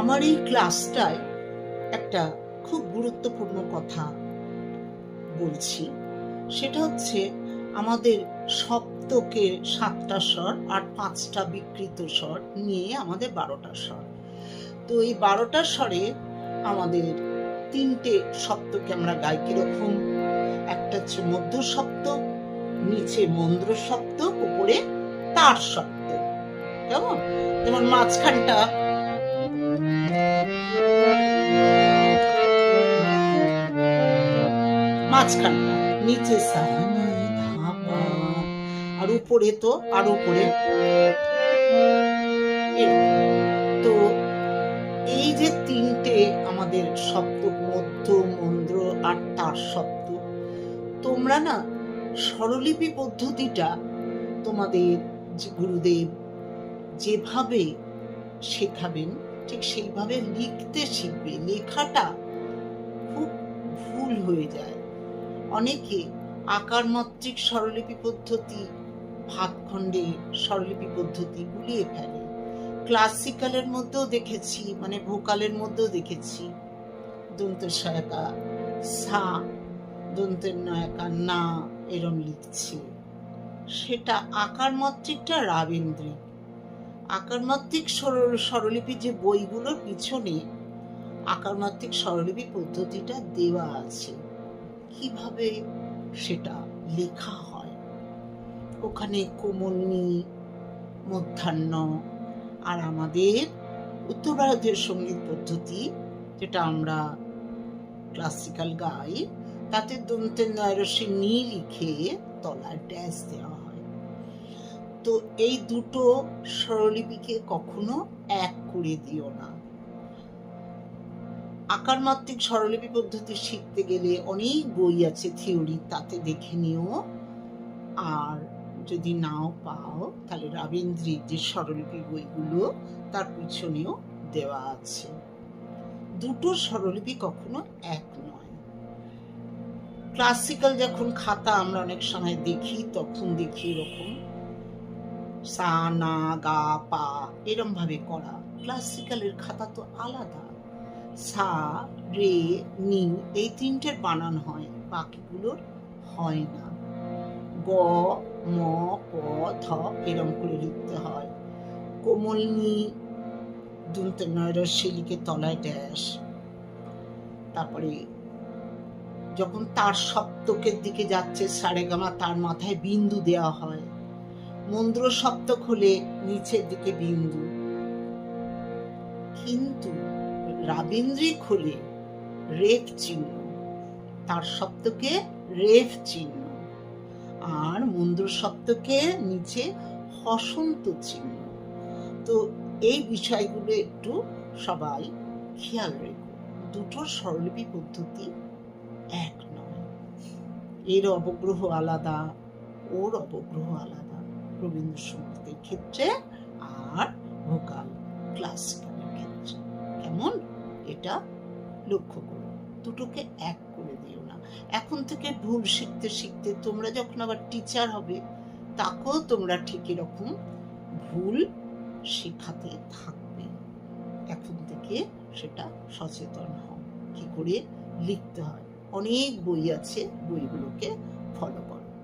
আমার এই ক্লাসটায় একটা খুব গুরুত্বপূর্ণ কথা বলছি। সেটা হচ্ছে আমাদের সপ্তকে সাতটা স্বর আর পাঁচটা বিকৃত স্বর নিয়ে আমাদের বারোটা স্বর। তো এই বারোটা স্বরে আমাদের তিনটে সপ্তকে আমরা গাই কীরকম একটা হচ্ছে মধ্য সপ্ত, নিচে মন্দ্র সপ্ত উপরে তার সপ্ত। কেমন? যেমন মাঝখানটা মাঝখানটা নিচে আর উপরে তো আর উপরে। তো এই যে তিনটে আমাদের শব্দ মধ্য, মন্দ্র আর তার শব্দ তোমরা না স্বরলিপি পদ্ধতিটা তোমাদের গুরুদেব যেভাবে শেখাবেন, ঠিক সেইভাবে লিখতে শিখবে। লেখাটা খুব ভুল হয়ে যায়। অনেকে আকার মাত্রিক স্বরলিপি পদ্ধতি ভাতখণ্ডে স্বরলিপি পদ্ধতি গুলিয়ে ফেলে। ক্লাসিক্যালের মধ্যেও দেখেছি মানে ভোকালের মধ্যেও দেখেছি। দন্ত সহায়িকা সা দন্তের নয়কা, না, এরম লিখছি। সেটা আকার মাত্রিকটা রাবেন্দ্রিক। আকার মাত্রিক সরল- স্বরলিপি যে বইগুলোর পিছনে আকার মাত্রিক স্বরলিপি পদ্ধতিটা দেওয়া আছে। কীভাবে সেটা লেখা হয়? ওখানে কোমলনি মধ্যাহ্ন আর আমাদের উত্তর ভারতীয় সংগীত পদ্ধতি, যেটা আমরা ক্লাসিক্যাল গাই, তাতে দন্তে নয়রসে নি লিখে তলায় ড্যাশ দেওয়া হয়। তো এই দুটো স্বরলিপিকে কখনো এক করে দিও না। আকার মাত্রিক স্বরলিপি পদ্ধতি শিখতে গেলে অনেক বই আছে থিওরি, তাতে দেখে নিও। আর যদি নাও পাও, তাহলে রাবীন্দ্রিক যে স্বরলিপি বইগুলো, তার পিছনেও দেওয়া আছে। দুটো স্বরলিপি কখনো এক নয়। ক্লাসিক্যাল যখন খাতা আমরা অনেক সময় দেখি, তখন দেখি এরকম। সা, না, গা, পা এরম ভাবে করা। ক্লাসিক্যালের খাতা তো আলাদা। সা রে, নি এই তিনটের বানান হয়, বাকিগুলোর হয় না। গ, ম, প, থ এরম করে লিখতে হয়। কোমল নি দুনতে নয়রসে লিখে তলায় ড্যাশ। তারপরে যখন তার সপ্তকের দিকে যাচ্ছে, সারেগামা তার মাথায় বিন্দু দেওয়া হয়। মন্দ্র সপ্তক হলে নিচের দিকে বিন্দু। কিন্তু রাবীন্দ্রিক হলে রেফ চিহ্ন, তার সপ্তকে রেফ চিহ্ন আর মন্দ্র সপ্তকে নিচে হসন্ত চিহ্ন। তো এই বিষয়গুলো একটু সবাই খেয়াল রেখো। দুটো স্বরলিপি পদ্ধতি এক নয়। এর অবগ্রহ আলাদা, ওর অবগ্রহ আলাদা। রবীন্দ্রসঙ্গীতের ক্ষেত্রে আর ভোকাল ক্লাসিক্যালের ক্ষেত্রে। কেমন? এটা লক্ষ্য করো। দুটোকে এক করে দিও না। এখন থেকে ভুল শিখতে শিখতে তোমরা যখন আবার টিচার হবে, তাকেও তোমরা ঠিক এরকম ভুল শেখাতে থাকবে। এখন থেকে সেটা সচেতন হও। কি করে লিখতে হয়? অনেক বই আছে, বইগুলোকে ফলো